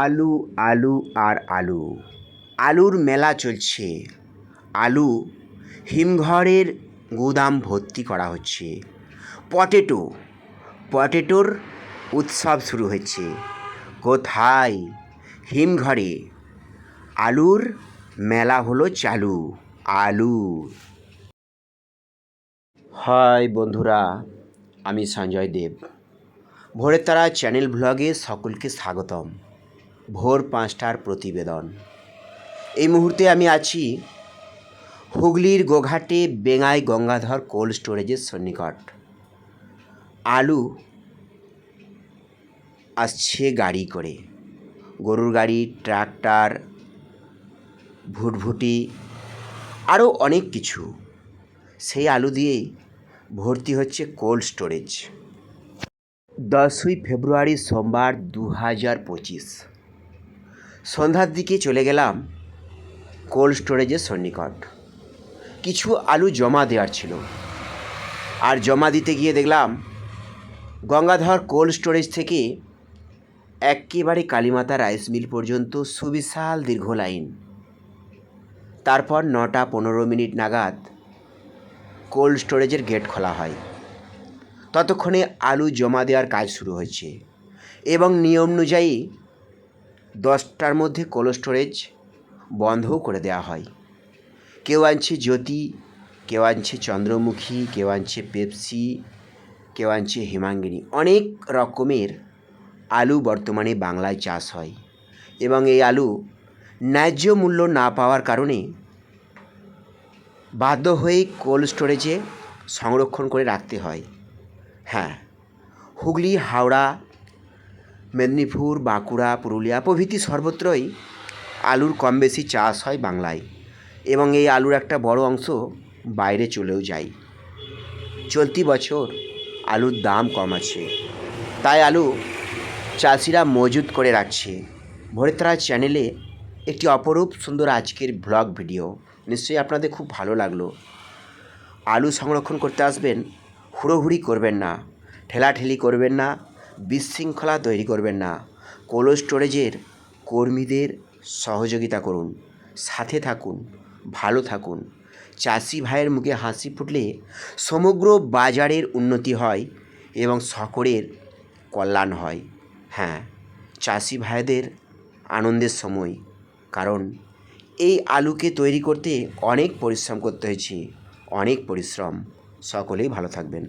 আলু আলু আর আলু। আলুর মেলা চলছে। আলু হিমঘরের গুদাম ভর্তি করা হচ্ছে। পটেটো, পটেটোর উৎসব শুরু হচ্ছে কোথায়? হিমঘরে। আলুর মেলা হলো চালু, আলু। হাই বন্ধুরা, আমি সঞ্জয় দেব। ভোরের তারা চ্যানেল ব্লগে সকলকে স্বাগতম। ভোর পাঁচটার প্রতিবেদন। এই মুহূর্তে আমি আছি হুগলির গোঘাটে বেঙ্গাই গঙ্গাধর কোল্ড স্টোরেজের সন্নিকট। আলু আসছে গাড়ি করে। গরুর গাড়ি, ট্রাক্টর, ভুটভুটি, আরও অনেক কিছু। সেই আলু দিয়েই ভর্তি হচ্ছে কোল্ড স্টোরেজ। দশই ফেব্রুয়ারি সোমবার দু হাজার পঁচিশ। সন্ধ্যার দিকে চলে গেলাম কোল্ড স্টোরেজের সন্নিকট। কিছু আলু জমা দেওয়ার ছিল। আর জমা দিতে গিয়ে দেখলাম গঙ্গাধর কোল্ড স্টোরেজ থেকে একেবারে কালীমাতা রাইস মিল পর্যন্ত সুবিশাল দীর্ঘ লাইন। তারপর নটা পনেরো মিনিট নাগাদ কোল্ড স্টোরেজের গেট খোলা হয়। ততক্ষণে আলু জমা দেওয়ার কাজ শুরু হয়েছে এবং নিয়ম অনুযায়ী দশটার মধ্যে কোল্ড স্টোরেজ বন্ধও করে দেওয়া হয়। কেউ আনছে জ্যোতি, কেউ আনছে চন্দ্রমুখী, কেউ আনছে পেপসি, কেউ আনছে হিমাঙ্গিনী। অনেক রকমের আলু বর্তমানে বাংলায় চাষ হয় এবং এই আলু ন্যায্য মূল্য না পাওয়ার কারণে বাধ্য হয়ে কোল্ড স্টোরেজে সংরক্ষণ করে রাখতে হয়। হ্যাঁ হুগলি, হাওড়া মেদিনীপুর, বাঁকুড়া, পুরুলিয়া প্রভৃতি সর্বত্রই আলুর কম বেশি চাষ হয় বাংলায় এবং এই আলুর একটা বড় অংশ বাইরে চলেও যায়। চলতি বছর আলুর দাম কম আছে। তাই আলু চাষিরা মজুত করে রাখছে। ভোরের তারা চ্যানেলে একটি অপরূপ সুন্দর আজকের ব্লগ ভিডিও। নিশ্চয়ই আপনাদের খুব ভালো লাগল। আলু সংরক্ষণ করতে আসবেন, হুড়োহুড়ি করবেন না, ঠেলাঠেলি করবেন না বিশৃঙ্খলা তৈরি করবেন না। কোল্ড স্টোরেজের কর্মীদের সহযোগিতা করুন, সাথে থাকুন, ভালো থাকুন। চাষি ভাইয়ের মুখে হাসি ফুটলে সমগ্র বাজারের উন্নতি হয় এবং সকলের কল্যাণ হয়। হ্যাঁ চাষি ভাইদের আনন্দের সময়, কারণ এই আলুকে তৈরি করতে অনেক পরিশ্রম করতে হয়েছে, অনেক পরিশ্রম। সকলেই ভালো থাকবেন।